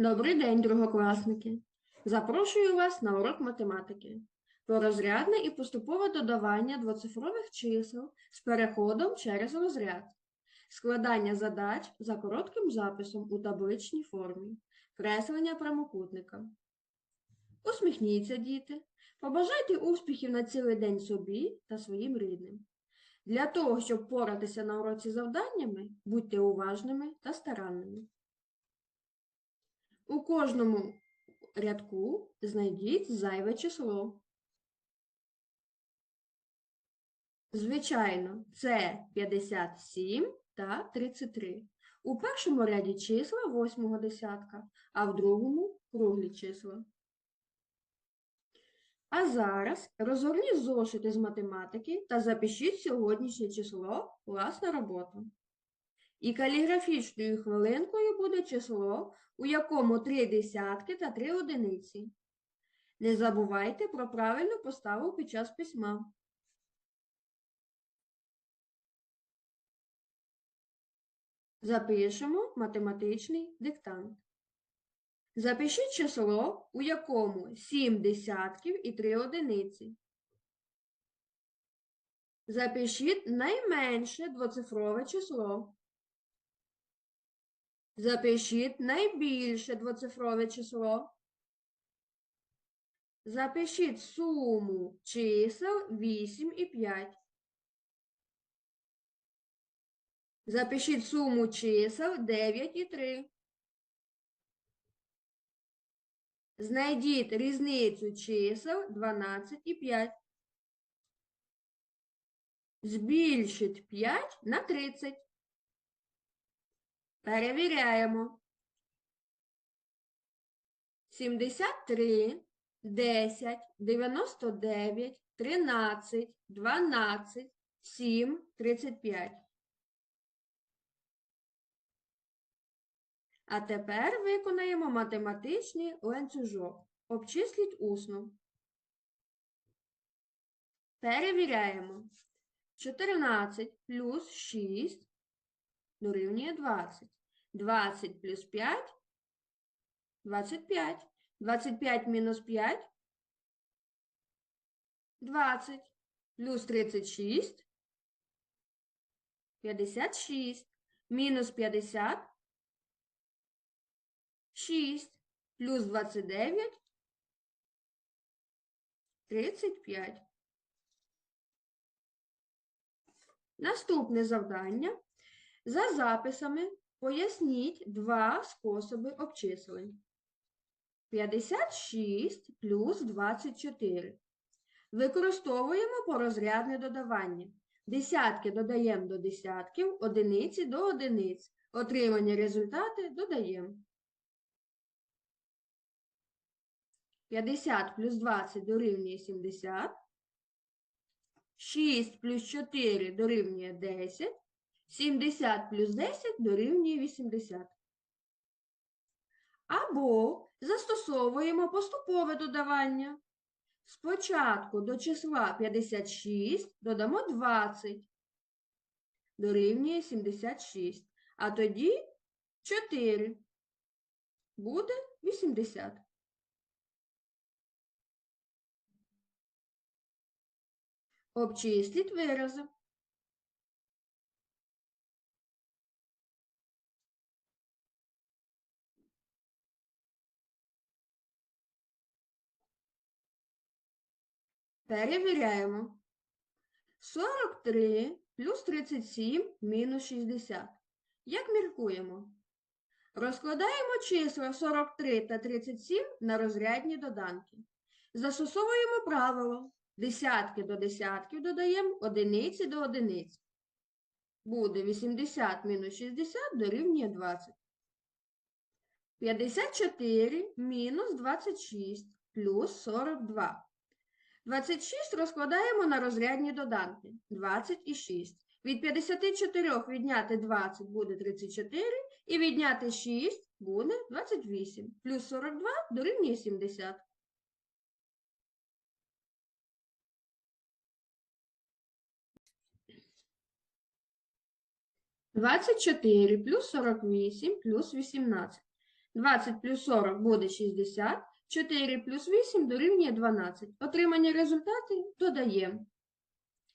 Добрий день, другокласники! Запрошую вас на урок математики про розрядне і поступове додавання двоцифрових чисел з переходом через розряд, складання задач за коротким записом у табличній формі, креслення прямокутника. Усміхніться, діти, побажайте успіхів на цілий день собі та своїм рідним. Для того, щоб поратися на уроці завданнями, будьте уважними та старанними. У кожному рядку знайдіть зайве число. Звичайно, це 57 та 33. У першому ряді числа восьмого десятка, а в другому круглі числа. А зараз розгорніть зошити з математики та запишіть сьогоднішнє число власна робота. І каліграфічною хвилинкою буде число, у якому три десятки та три одиниці. Не забувайте про правильну поставу під час письма. Запишемо математичний диктант. Запишіть число, у якому 7 десятків і 3 одиниці. Запишіть найменше двоцифрове число. Запишіть найбільше двоцифрове число. Запишіть суму чисел 8 і 5. Запишіть суму чисел 9 і 3. Знайдіть різницю чисел 12 і 5. Збільшіть 5 на 30. Перевіряємо. 73, 10, 99, 13, 12, 7, 35. А тепер виконаємо математичний ланцюжок. Обчисліть усно. Перевіряємо. 14 плюс 6 дорівнює 20. 20 плюс 5 – 25. 25 мінус 5 – 20. Плюс 36 – 56. Мінус 50 – 6. Плюс 29 – 35. Наступне завдання. За записами поясніть два способи обчислень. 56 плюс 24. Використовуємо порозрядне додавання. Десятки додаємо до десятків, одиниці до одиниць. Отримані результати додаємо. 50 плюс 20 дорівнює 70. 6 плюс 4 дорівнює 10. 70 плюс 10 дорівнює 80. Або застосовуємо поступове додавання. Спочатку до числа 56 додамо 20, дорівнює 76. А тоді 4 буде 80. Обчисліть вирази. Перевіряємо. 43 плюс 37 мінус 60. Як міркуємо? Розкладаємо числа 43 та 37 на розрядні доданки. Застосовуємо правило. Десятки до десятків додаємо одиниці до одиниць. Буде 80 мінус 60 дорівнює 20. 54 мінус 26 плюс 42. 26 розкладаємо на розрядні доданки. 20 і 6. Від 54 відняти 20 буде 34, і відняти 6 буде 28. Плюс 42 дорівнює 70. Двадцять чотири плюс сорок вісім плюс вісімнадцять. 20 плюс 40 буде 60. 4 плюс 8 дорівнює 12. Отримані результати додаємо.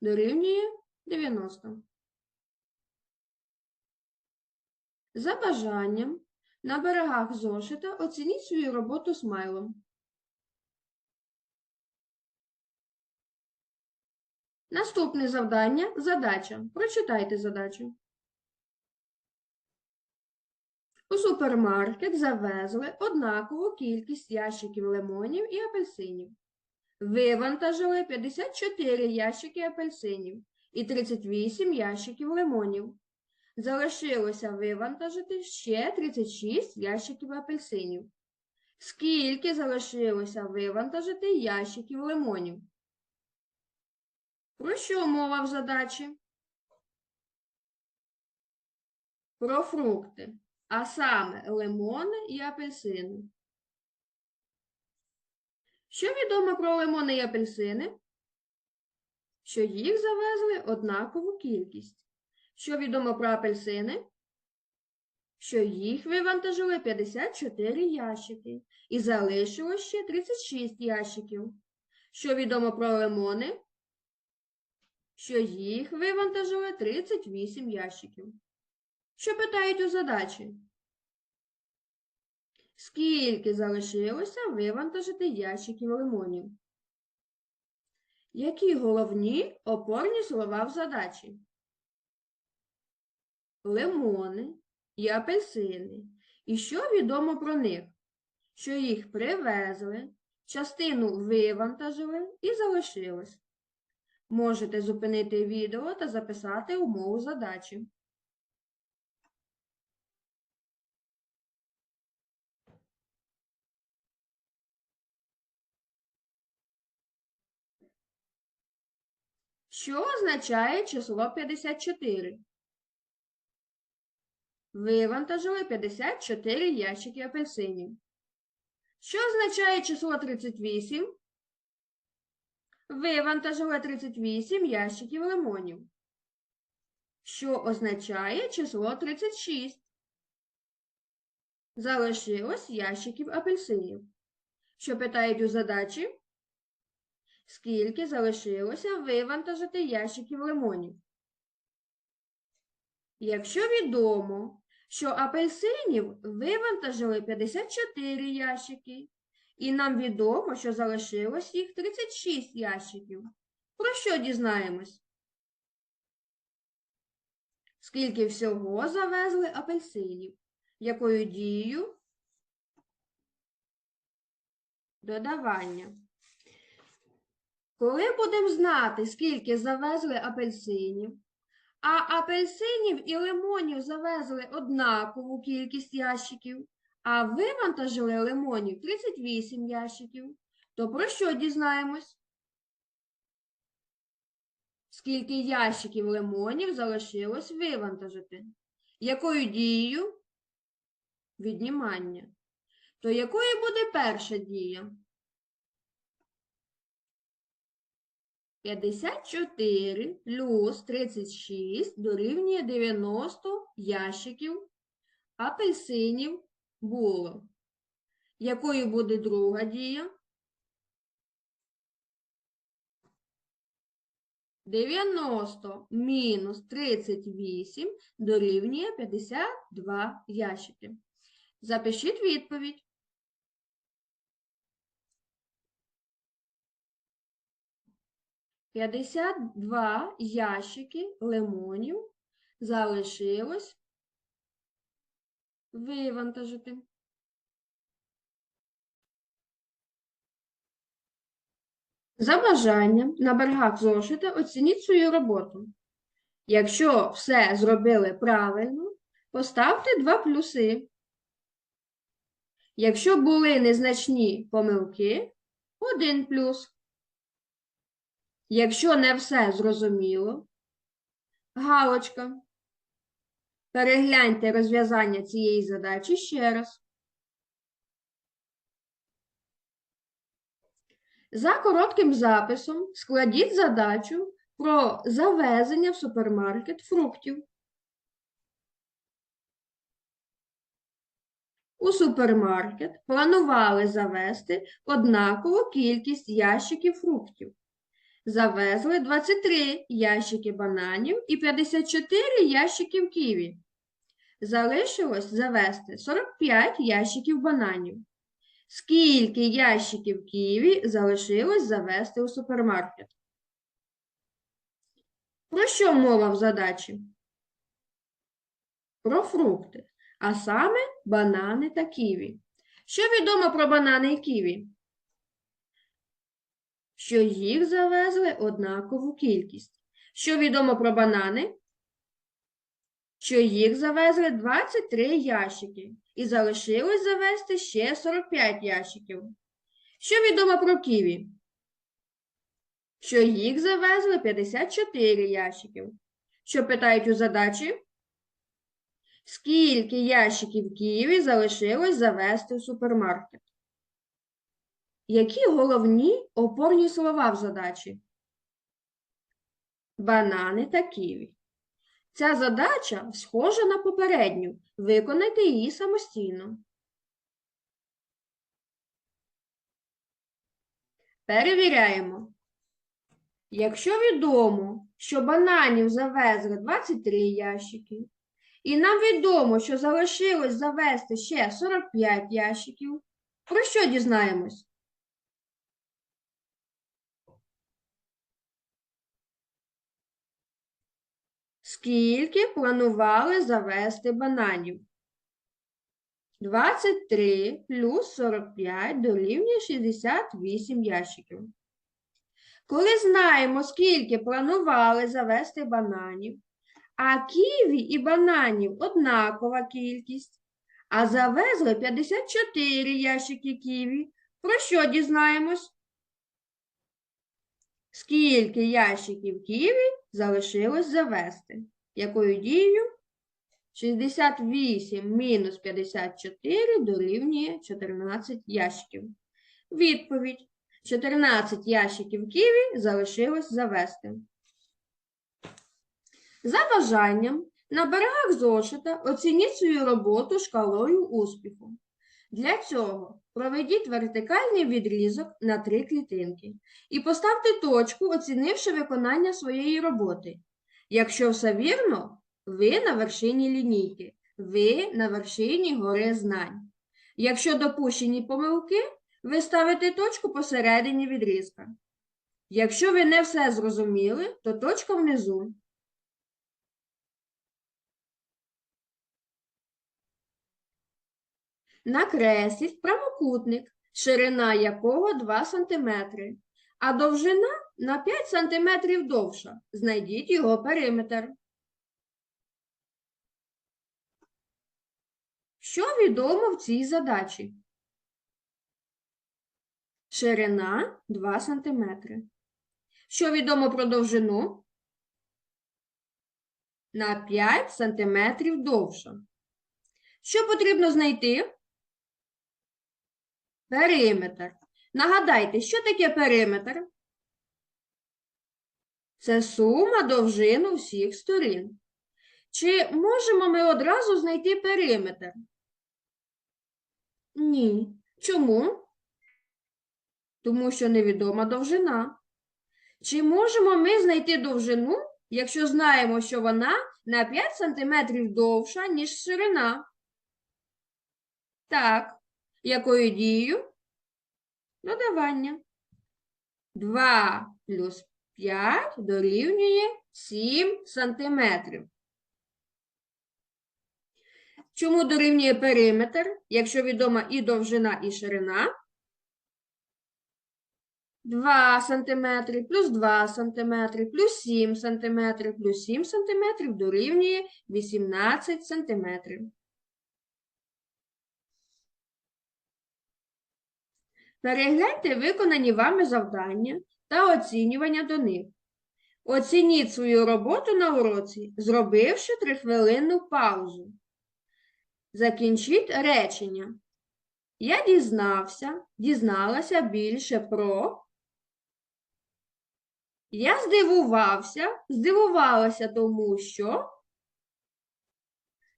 Дорівнює 90. За бажанням на берегах зошита оцініть свою роботу смайлом. Наступне завдання задача. Прочитайте задачу. У супермаркет завезли однакову кількість ящиків лимонів і апельсинів. Вивантажили 54 ящики апельсинів і 38 ящиків лимонів. Залишилося вивантажити ще 36 ящиків апельсинів. Скільки залишилося вивантажити ящиків лимонів? Про що мова в задачі? Про фрукти, а саме лимони і апельсини. Що відомо про лимони і апельсини? Що їх завезли однакову кількість. Що відомо про апельсини? Що їх вивантажили 54 ящики і залишилось ще 36 ящиків. Що відомо про лимони? Що їх вивантажили 38 ящиків. Що питають у задачі? Скільки залишилося вивантажити ящиків лимонів? Які головні опорні слова в задачі? Лимони і апельсини. І що відомо про них? Що їх привезли, частину вивантажили і залишилось. Можете зупинити відео та записати умову задачі. Що означає число 54? Вивантажили 54 ящики апельсинів. Що означає число 38? Вивантажили 38 ящиків лимонів. Що означає число 36? Залишилось ящиків апельсинів. Що питають у задачі? Скільки залишилося вивантажити ящиків лимонів? Якщо відомо, що апельсинів вивантажили 54 ящики, і нам відомо, що залишилось їх 36 ящиків. Про що дізнаємось? Скільки всього завезли апельсинів? Якою дією? Додавання. Коли будемо знати, скільки завезли апельсинів, а апельсинів і лимонів завезли однакову кількість ящиків, а вивантажили лимонів 38 ящиків, то про що дізнаємось? Скільки ящиків лимонів залишилось вивантажити? Якою дією? Віднімання. То якою буде перша дія? 54 плюс 36 дорівнює 90 ящиків апельсинів було. Якою буде друга дія? 90 мінус 38 дорівнює 52 ящики. Запишіть відповідь. П'ятдесят два ящики лимонів залишилось вивантажити. За бажанням на берегах зошита оцініть свою роботу. Якщо все зробили правильно, поставте два плюси. Якщо були незначні помилки, один плюс. Якщо не все зрозуміло, галочка. Перегляньте розв'язання цієї задачі ще раз. За коротким записом складіть задачу про завезення в супермаркет фруктів. у супермаркет планували завести однакову кількість ящиків фруктів. Завезли 23 ящики бананів і 54 ящиків ківі. Залишилось завести 45 ящиків бананів. Скільки ящиків ківі залишилось завести у супермаркет? Про що мова в задачі? Про фрукти, а саме банани та ківі. Що відомо про банани і ківі? Що їх завезли однакову кількість. Що відомо про банани? Що їх завезли 23 ящики і залишилось завести ще 45 ящиків. Що відомо про ківі? Що їх завезли 54 ящиків. Що питають у задачі? Скільки ящиків ківі залишилось завести в супермаркет? Які головні опорні слова в задачі? Банани та ківі. Ця задача схожа на попередню. Виконайте її самостійно. Перевіряємо. Якщо відомо, що бананів завезли 23 ящики, і нам відомо, що залишилось завести ще 45 ящиків, про що дізнаємось? Скільки планували завести бананів? 23 плюс 45 дорівнює 68 ящиків. Коли знаємо, скільки планували завести бананів, а ківі і бананів однакова кількість, а завезли 54 ящики ківі, про що дізнаємось? Скільки ящиків ківі залишилось завести? Якою дією? 68 мінус 54 дорівнює 14 ящиків. Відповідь. 14 ящиків ківі залишилось завести. За бажанням на берегах зошита оцініть свою роботу шкалою успіху. Для цього проведіть вертикальний відрізок на три клітинки і поставте точку, оцінивши виконання своєї роботи. Якщо все вірно, ви на вершині лінійки, ви на вершині гори знань. Якщо допущені помилки, ви ставите точку посередині відрізка. Якщо ви не все зрозуміли, то точка внизу. Накресліть прямокутник, ширина якого 2 см, а довжина на 5 см довша. Знайдіть його периметр. Що відомо в цій задачі? Ширина 2 см. Що відомо про довжину? На 5 см довша. Що потрібно знайти? Периметр. Нагадайте, що таке периметр? Це сума довжин усіх сторін. Чи можемо ми одразу знайти периметр? Ні. Чому? Тому що невідома довжина. Чи можемо ми знайти довжину, якщо знаємо, що вона на 5 см довша, ніж ширина? Так. Якою дією? Додавання. 2 плюс 5 дорівнює 7 сантиметрів. Чому дорівнює периметр, якщо відома і довжина, і ширина? 2 см плюс 2 см плюс 7 см плюс 7 см дорівнює 18 см. Перегляньте виконані вами завдання та оцінювання до них. Оцініть свою роботу на уроці, зробивши трихвилинну паузу. Закінчіть речення. Я дізнався, дізналася більше про. Я здивувався, здивувалася тому, що.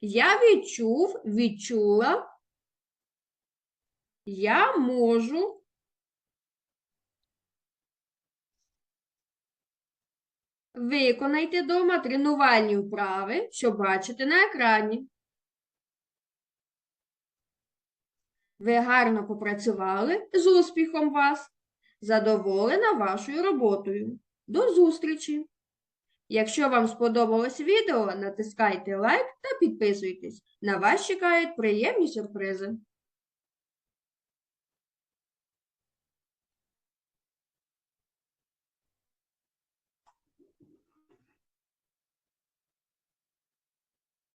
Я відчув, відчула Я можу виконайте дома тренувальні вправи, що бачите на екрані. Ви гарно попрацювали з успіхом вас. Задоволена вашою роботою. До зустрічі! Якщо вам сподобалось відео, натискайте лайк та підписуйтесь. На вас чекають приємні сюрпризи.